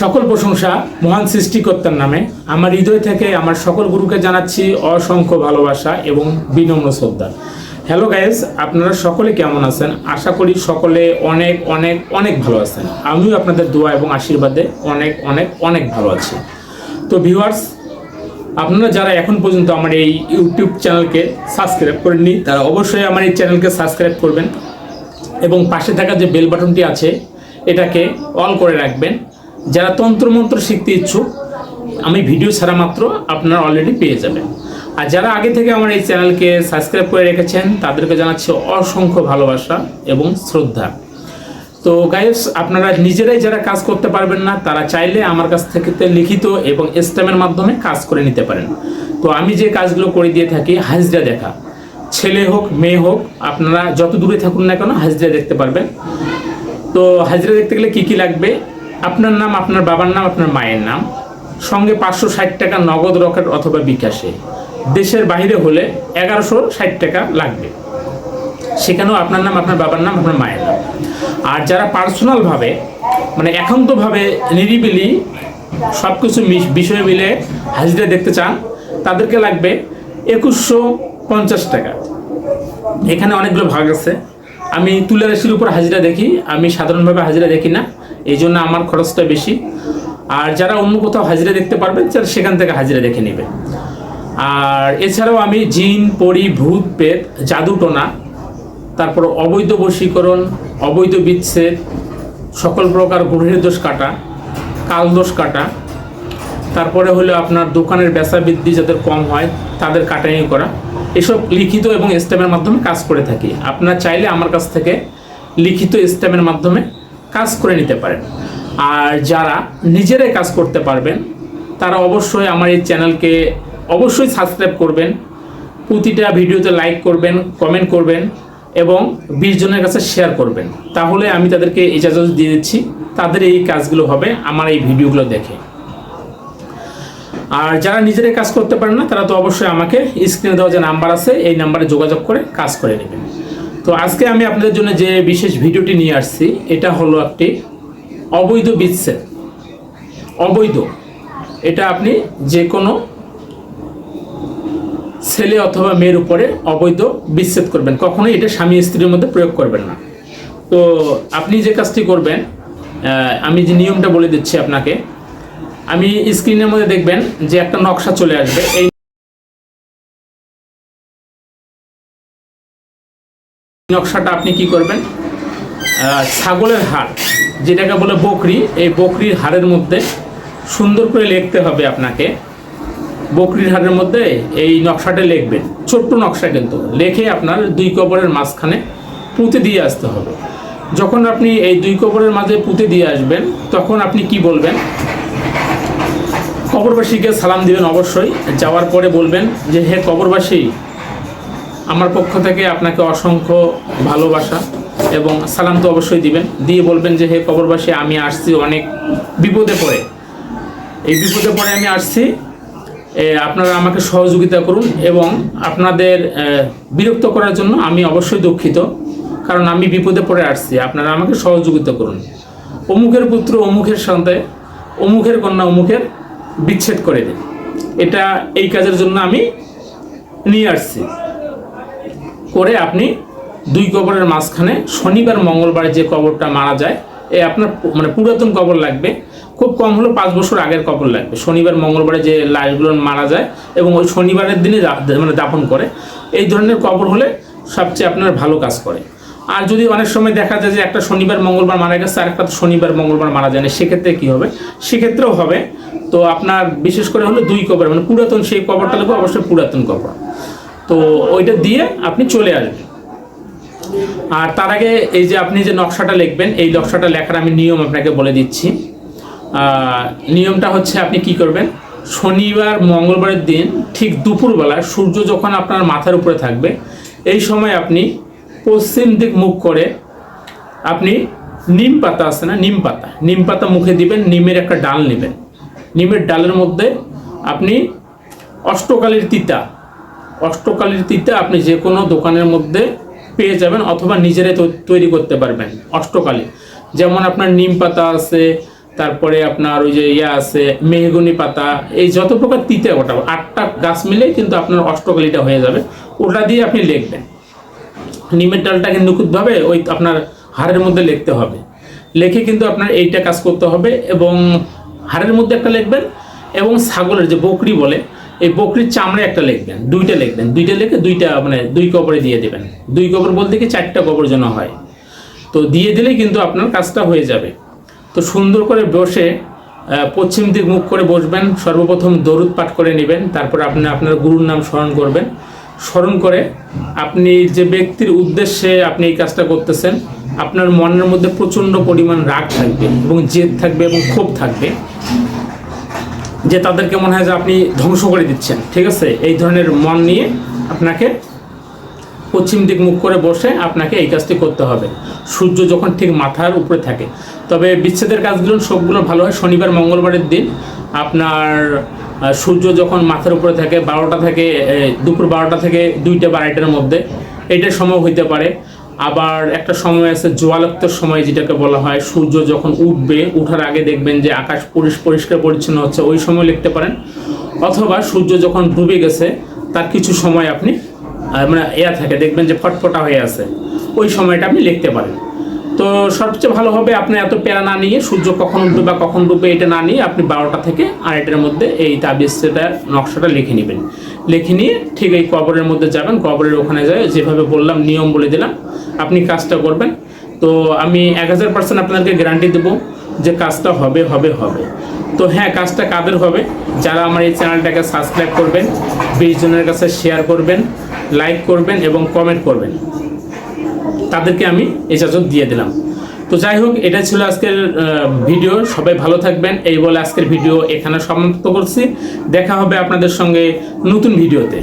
সকল প্রশংসা মহান সৃষ্টিকর্তার নামে। আমার হৃদয় থেকে আমার সকল গুরুকে জানাচ্ছি অসংখ্য ভালোবাসা এবং বিনম্র শ্রদ্ধা। হ্যালো গাইজ আপনারা সকলে কেমন আছেন? আশা করি সকলে অনেক অনেক অনেক ভালো আছেন। আমিও আপনাদের দোয়া এবং আশীর্বাদে অনেক অনেক অনেক ভালো আছি। তো ভিউয়ার্স আপনারা যারা এখন পর্যন্ত আমার এই ইউটিউব চ্যানেলকে সাবস্ক্রাইব করেননি, তারা অবশ্যই আমার এই চ্যানেলকে সাবস্ক্রাইব করবেন এবং পাশে থাকা যে বেল বাটনটি আছে, এটাকে অল করে রাখবেন। যারা তন্ত্রমন্ত্র শিখতে ইচ্ছুক, আমি ভিডিও ছাড়া মাত্র আপনারা অলরেডি পেয়ে যাবেন। আর যারা আগে থেকে আমার এই চ্যানেলকে সাবস্ক্রাইব করে রেখেছেন, তাদেরকে জানাচ্ছি অসংখ্য ভালোবাসা এবং শ্রদ্ধা। তো গাইস আপনারা নিজেরাই যারা কাজ করতে পারবেন না, তারা চাইলে আমার কাছ থেকে লিখিত এবং স্ট্যামের মাধ্যমে কাজ করে নিতে পারেন। তো আমি যে কাজগুলো করে দিয়ে থাকি, হাজরা দেখা। ছেলে হোক, মেয়ে হোক, আপনারা যত দূরে থাকুন না কেন, হাজরা দেখতে পারবেন। তো হাজরা দেখতে গেলে কি কি লাগবে? আপনার নাম, আপনার বাবার নাম, আপনার মায়ের নাম, সঙ্গে পাঁচশো ষাট টাকা নগদ রকেট অথবা বিকাশে। দেশের বাইরে হলে এগারোশো ষাট টাকা লাগবে। সেখানেও আপনার নাম, আপনার বাবার নাম, আপনার মায়ের নাম। আর যারা পার্সোনালভাবে মানে একান্তভাবে নিরিবিলি সব কিছু বিষয় মিলে হাজিরা দেখতে চান, তাদেরকে লাগবে একুশশো পঞ্চাশ টাকা। এখানে অনেকগুলো ভাগ আছে। আমি তুলা রাশির উপর হাজিরা দেখি, আমি সাধারণভাবে হাজিরা দেখি না। এই জন্য আমার খরচটা বেশি। আর যারা অন্য কোথাও হাজিরা দেখতে পারবেন, তারা সেখান থেকে হাজিরা দেখে নেবে। আর এছাড়াও আমি জিন, পরি, ভূত, পেট জাদুটোনা তারপর অবৈধ বশীকরণ, অবৈধ বিচ্ছেদ, সকল প্রকার গ্রহের দোষ কাটা, কাল দোষ কাটা, তারপরে হলো আপনার দোকানের বেচা বৃদ্ধি যাদের কম হয়, তাদের কাটানি করা। এসব লিখিত এবং স্ট্যাম্পের মাধ্যমে কাজ করে থাকি। আপনারা চাইলে আমার কাছ থেকে লিখিত স্ট্যাম্পের মাধ্যমে কাজ করে নিতে পারেন। আর যারা নিজেরাই কাজ করতে পারবেন, তারা অবশ্যই আমার এই চ্যানেলকে অবশ্যই সাবস্ক্রাইব করবেন, প্রতিটা ভিডিওতে লাইক করবেন, কমেন্ট করবেন এবং বিশ জনের কাছে শেয়ার করবেন। তাহলে আমি তাদেরকে ইজাজত দিয়ে দিচ্ছি, তাদের এই কাজগুলো হবে আমার এই ভিডিওগুলো দেখে। আর যারা নিজেরাই কাজ করতে পারেন না, তারা তো অবশ্যই আমাকে স্ক্রিনে দেওয়া যে নাম্বার আছে, এই নাম্বারে যোগাযোগ করে কাজ করে নেবেন। তো আজকে আমি আপনাদের জন্য যে বিশেষ ভিডিওটি নিয়ে আসছি, এটা হলো একটি অবৈধ বিচ্ছেদ অবৈধ। এটা আপনি যে কোনো ছেলে অথবা মেয়ের উপরে অবৈধ বিচ্ছেদ করবেন। কখনোই এটা স্বামী স্ত্রীর মধ্যে প্রয়োগ করবেন না। তো আপনি যে কাজটি করবেন আমি যে নিয়মটা বলে দিচ্ছি আপনাকে, আমি স্ক্রিনের মধ্যে দেখবেন যে একটা নকশা চলে আসবে। এই নকশাটা আপনি কি করবেন? ছাগলের হাড়, যেটাকে বলে বকরি, এই বকরির হাড়ের মধ্যে সুন্দর করে লিখতে হবে আপনাকে। বকরির হাড়ের মধ্যে এই নকশাটা লিখবেন। ছোট্ট নকশা কিন্তু। লেখে আপনার দুই কবরের মাঝখানে পুঁতে দিয়ে আসতে হবে। যখন আপনি এই দুই কবরের মাঝে পুঁতে দিয়ে আসবেন, তখন আপনি কি বলবেন? কবরবাসীকে সালাম দিবেন অবশ্যই। যাওয়ার পরে বলবেন যে, হে কবরবাসী আমার পক্ষ থেকে আপনাকে অসংখ্য ভালোবাসা এবং সালাম তো অবশ্যই দিবেন। দিয়ে বলবেন যে, হে কবরবাসী, আমি আসছি অনেক বিপদে পড়ে। এই বিপদে পড়ে আমি আসছি। আপনারা আমাকে সহযোগিতা করুন এবং আপনাদের বিরক্ত করার জন্য আমি অবশ্যই দুঃখিত, কারণ আমি বিপদে পড়ে আসছি। আপনারা আমাকে সহযোগিতা করুন। অমুকের পুত্র অমুকের সন্তান, অমুকের কন্যা অমুকের বিচ্ছেদ করে দিন এটা এই কাজের জন্য আমি নিয়ে আসছি। করে আপনি দুই কবরের মাঝখানে শনিবার, মঙ্গলবার যে কবরটা মারা যায়, এ আপনার মানে পুরাতন কবর লাগবে। খুব কম হলো পাঁচ বছর আগের কবর লাগবে। শনিবার, মঙ্গলবারে যে লাশগুলো মারা যায় এবং ওই শনিবারের দিনে মানে দাপন করে। এই ধরনের কবর হলে সবচেয়ে আপনার ভালো কাজ করে। আর যদি অনেক সময় দেখা যায় যে একটা শনিবার, মঙ্গলবার মারা গেছে, আর একটা শনিবার, মঙ্গলবার মারা যায় না, সেক্ষেত্রে কী হবে? সেক্ষেত্রেও হবে। তো আপনার বিশেষ করে হলো দুই কবর মানে পুরাতন সেই কবরটা লাগবে, অবশ্যই পুরাতন কবর। তো ওইটা দিয়ে আপনি চলে আসবেন। আর তার আগে এই যে আপনি যে নকশাটা লিখবেন, এই নকশাটা লেখার আমি নিয়ম আপনাকে বলে দিচ্ছি। নিয়মটা হচ্ছে আপনি কি করবেন, শনিবার, মঙ্গলবারের দিন ঠিক দুপুরবেলা সূর্য যখন আপনার মাথার উপরে থাকবে, এই সময় আপনি পশ্চিম দিক মুখ করে আপনি নিম পাতা আছে না, নিম পাতা নিম পাতা মুখে দিবেন, নিমের একটা ডাল নেবেন। নিমের ডালের মধ্যে আপনি অষ্টকালের তিতা অষ্টকালীর তিতা আপনি যে কোনো দোকানের মধ্যে পেয়ে যাবেন অথবা নিজেরাই তৈরি করতে পারবেন অষ্টকালী। যেমন আপনার নিম পাতা আছে, তারপরে আপনার ওই যে ইয়া আছে, মেহগুনি পাতা, এই যত প্রকার তিতে ওটা আটটা গাছ মিলে কিন্তু আপনার অষ্টকালিটা হয়ে যাবে। ওটা দিয়ে আপনি লিখবেন। নিমের ডালটাকে নিখুঁতভাবে ওই আপনার হাড়ের মধ্যে লিখতে হবে। লেখে কিন্তু আপনার এইটা কাজ করতে হবে এবং হাড়ের মধ্যে একটা লিখবেন এবং ছাগলের যে বকরি বলে এই বকরির চামড়ে একটা লিখবেন, দুইটা লিখবেন, দুইটা লিখে দুইটা মানে দুই কবরে দিয়ে দেবেন। দুই কবর বলতে কি চারটা কবর যেন হয়। তো দিয়ে দিলেই কিন্তু আপনার কাজটা হয়ে যাবে। তো সুন্দর করে বসে পশ্চিম দিক মুখ করে বসবেন, সর্বপ্রথম দরুদ পাঠ করে নেবেন, তারপর আপনি আপনার গুরুর নাম স্মরণ করবেন। স্মরণ করে আপনি যে ব্যক্তির উদ্দেশ্যে আপনি এই কাজটা করতেছেন, আপনার মনের মধ্যে প্রচণ্ড পরিমাণ রাগ থাকবে এবং জেদ থাকবে এবং ক্ষোভ থাকবে। যে তাদেরকে মনে হয় যে আপনি ধ্বংস করে দিচ্ছেন, ঠিক আছে? এই ধরনের মন নিয়ে আপনাকে পশ্চিম দিক মুখ করে বসে আপনাকে এই কাজটি করতে হবে। সূর্য যখন ঠিক মাথার উপরে থাকে। তবে বিচ্ছেদের কাজগুলো সবগুলো ভালো হয়। শনিবার, মঙ্গলবারের দিন আপনার সূর্য যখন মাথার উপরে থাকে, বারোটা থেকে দুপুর বারোটা থেকে দুইটা বা আড়াইটার মধ্যে এইটার সময় হইতে পারে। আবার একটা সময় আছে জোয়ালক্তের সময় যেটাকে বলা হয়, সূর্য যখন উঠবে, উঠার আগে দেখবেন যে আকাশ পরিষ- পরিষ্কার পরিচ্ছন্ন হচ্ছে, ওই সময় লিখতে পারেন। অথবা সূর্য যখন ডুবে গেছে, তার কিছু সময় আপনি মানে এয়া থাকে, দেখবেন যে ফটফটা হয়ে আছে, ওই সময়টা আপনি লিখতে পারেন। তো সবচেয়ে ভালো হবে আপনি এত প্যারা না নিয়ে, সূর্য কখন উঠবে বা কখন ডুববে এটা না নিয়ে আপনি বারোটা থেকে আড়াইটার মধ্যে এই তাবিজটা নকশাটা লিখে নেবেন। লিখে নিয়ে ঠিক এই কবরের মধ্যে যাবেন, কবরের ওখানে যায় যেভাবে বললাম, নিয়ম বলে দিলাম, আপনি কাজটা করবেন। তো আমি এক হাজার পার্সেন্ট আপনাদেরকে গ্যারান্টি দেবো যে কাজটা হবে হবে হবে। তো হ্যাঁ কাজটা কাদের হবে? যারা আমার এই চ্যানেলটাকে সাবস্ক্রাইব করবেন, বিশ জনের কাছে শেয়ার করবেন লাইক করবেন এবং কমেন্ট করবেন। তাদেরকে আমি এজাজত দিয়ে দিলাম। তো যাই হোক, এটা ছিল আজকের ভিডিও। সবাই ভালো থাকবেন। এই বলে আজকের ভিডিও এখানে সমাপ্ত করছি। দেখা হবে আপনাদের সঙ্গে নতুন ভিডিওতে।